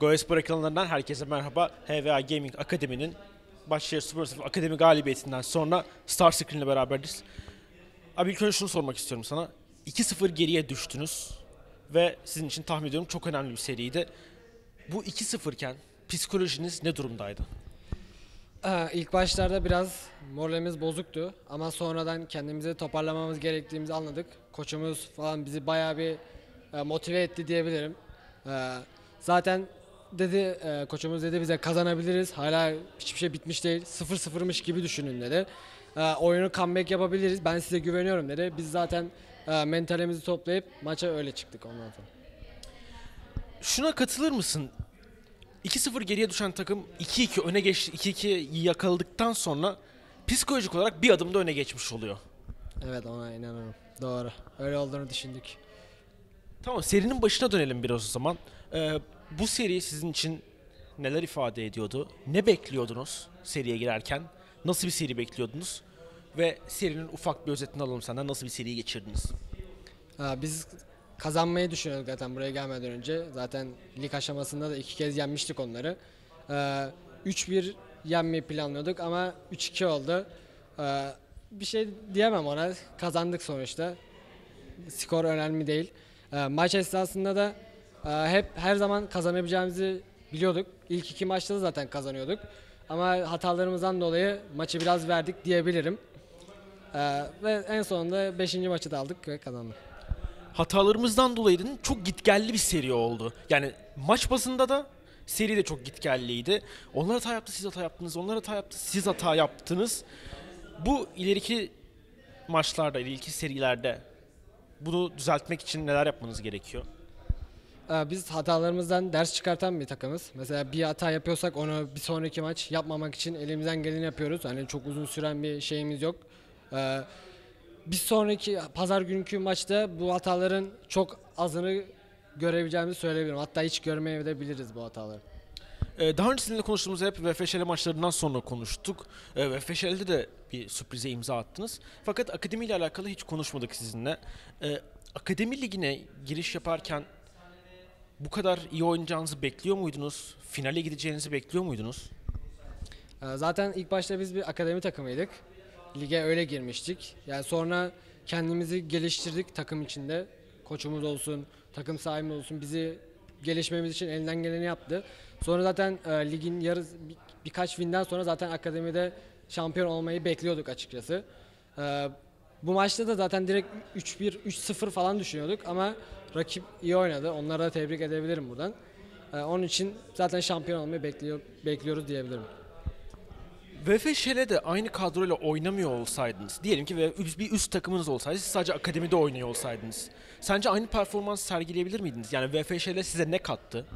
Goespor ekranlarından herkese merhaba. HVA Gaming Akademi'nin Başşehir Spor Sınıfı Akademi galibiyetinden sonra Star Screen ile beraberiz. Abi ilk önce şunu sormak istiyorum sana. 2-0 geriye düştünüz ve sizin için tahmin ediyorum çok önemli bir seriydi. Bu 2-0 iken psikolojiniz ne durumdaydı? Ee, İlk başlarda biraz moralimiz bozuktu ama sonradan kendimizi toparlamamız gerektiğimizi anladık. Koçumuz falan bizi bayağı bir e, motive etti diyebilirim. Ee, Zaten dedi e, koçumuz dedi bize kazanabiliriz. Hala hiçbir şey bitmiş değil. 0-0'mış gibi düşünün dedi. Ee, Oyunu comeback yapabiliriz. Ben size güveniyorum dedi. Biz zaten e, mentalimizi toplayıp maça öyle çıktık ondan sonra. Şuna katılır mısın? 2-0 geriye düşen takım 2-2 öne geçti. 2-2'yi yakaladıktan sonra psikolojik olarak bir adım da öne geçmiş oluyor. Evet ona inanıyorum. Doğru. Öyle olduğunu düşündük. Tamam serinin başına dönelim biraz o zaman. Ee, bu seri sizin için neler ifade ediyordu? Ne bekliyordunuz seriye girerken? Nasıl bir seri bekliyordunuz? Ve serinin ufak bir özetini alalım senden. Nasıl bir seriyi geçirdiniz? Ha, biz kazanmayı düşünüyorduk zaten buraya gelmeden önce. Zaten lig aşamasında da iki kez yenmiştik onları. Ee, 3-1 yenmeyi planlıyorduk ama 3-2 oldu. Ee, bir şey diyemem ona. Kazandık sonuçta. Skor önemli değil. Ee, maç esnasında da hep her zaman kazanabileceğimizi biliyorduk. İlk iki maçta da zaten kazanıyorduk. Ama hatalarımızdan dolayı maçı biraz verdik diyebilirim. Ee, ve en sonunda 5. maçı da aldık ve kazandık. Hatalarımızdan dolayı çok gitgelli bir seri oldu. Yani maç basında da seri de çok gitgelliydi. Onlar hata yaptı, siz hata yaptınız. Onlar hata yaptı, siz hata yaptınız. Bu ileriki maçlarda, ileriki serilerde bunu düzeltmek için neler yapmanız gerekiyor? Ee, Biz hatalarımızdan ders çıkartan bir takımız. Mesela bir hata yapıyorsak onu bir sonraki maç yapmamak için elimizden geleni yapıyoruz. Hani çok uzun süren bir şeyimiz yok. Ee, Bir sonraki pazar günkü maçta bu hataların çok azını görebileceğimizi söyleyebilirim. Hatta hiç görmeyebiliriz bu hataları. Ee, Daha öncesinde konuştuğumuz hep VFŞL maçlarından sonra konuştuk. VFŞL'de de bir sürprize imza attınız. Fakat akademi ile alakalı hiç konuşmadık sizinle. Akademi ligine giriş yaparken bu kadar iyi oynayacağınızı bekliyor muydunuz? Finale gideceğinizi bekliyor muydunuz? Ee, Zaten ilk başta biz bir akademi takımıydık. Lige öyle girmiştik. Yani sonra kendimizi geliştirdik takım içinde. Koçumuz olsun, takım sahibimiz olsun bizi gelişmemiz için elinden geleni yaptı. Sonra zaten e, ligin yarısı bir- birkaç winden sonra zaten akademide şampiyon olmayı bekliyorduk açıkçası. Ee, bu maçta da zaten direkt 3-1, 3-0 falan düşünüyorduk ama rakip iyi oynadı. Onlara da tebrik edebilirim buradan. Ee, onun için zaten şampiyon olmayı bekliyor, bekliyoruz diyebilirim. VFŞL'de aynı kadroyla oynamıyor olsaydınız, diyelim ki bir üst takımınız olsaydı, siz sadece akademide oynuyor olsaydınız. Sence aynı performans sergileyebilir miydiniz? Yani VFŞL size ne kattı?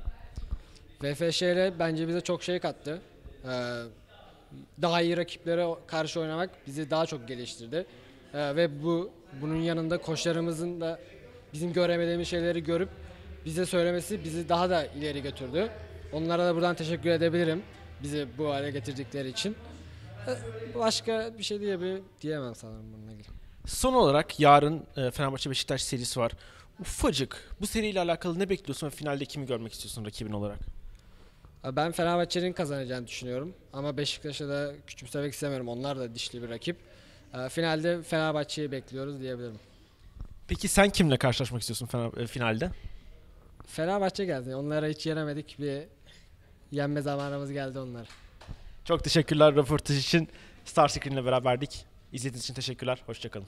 VFŞL bence bize çok şey kattı. Ee, daha iyi rakiplere karşı oynamak bizi daha çok geliştirdi. Ee, ve bu bunun yanında koçlarımızın da bizim göremediğimiz şeyleri görüp bize söylemesi bizi daha da ileri götürdü. Onlara da buradan teşekkür edebilirim bizi bu hale getirdikleri için. Ee, Başka bir şey diyebilir, diyemem sanırım bununla ilgili. Son olarak yarın e, Fenerbahçe Beşiktaş serisi var. Ufacık bu seriyle alakalı ne bekliyorsun ve finalde kimi görmek istiyorsun rakibin olarak? Ee, Ben Fenerbahçe'nin kazanacağını düşünüyorum. Ama Beşiktaş'a da küçümsemek istemiyorum. Onlar da dişli bir rakip. Ee, Finalde Fenerbahçe'yi bekliyoruz diyebilirim. Peki sen kimle karşılaşmak istiyorsun Fener- e, finalde? Fenerbahçe geldi. Onlara hiç yenemedik. Bir yenme zamanımız geldi onlar. Çok teşekkürler röportaj için. Star Screen ile beraberdik. İzlediğiniz için teşekkürler. Hoşçakalın.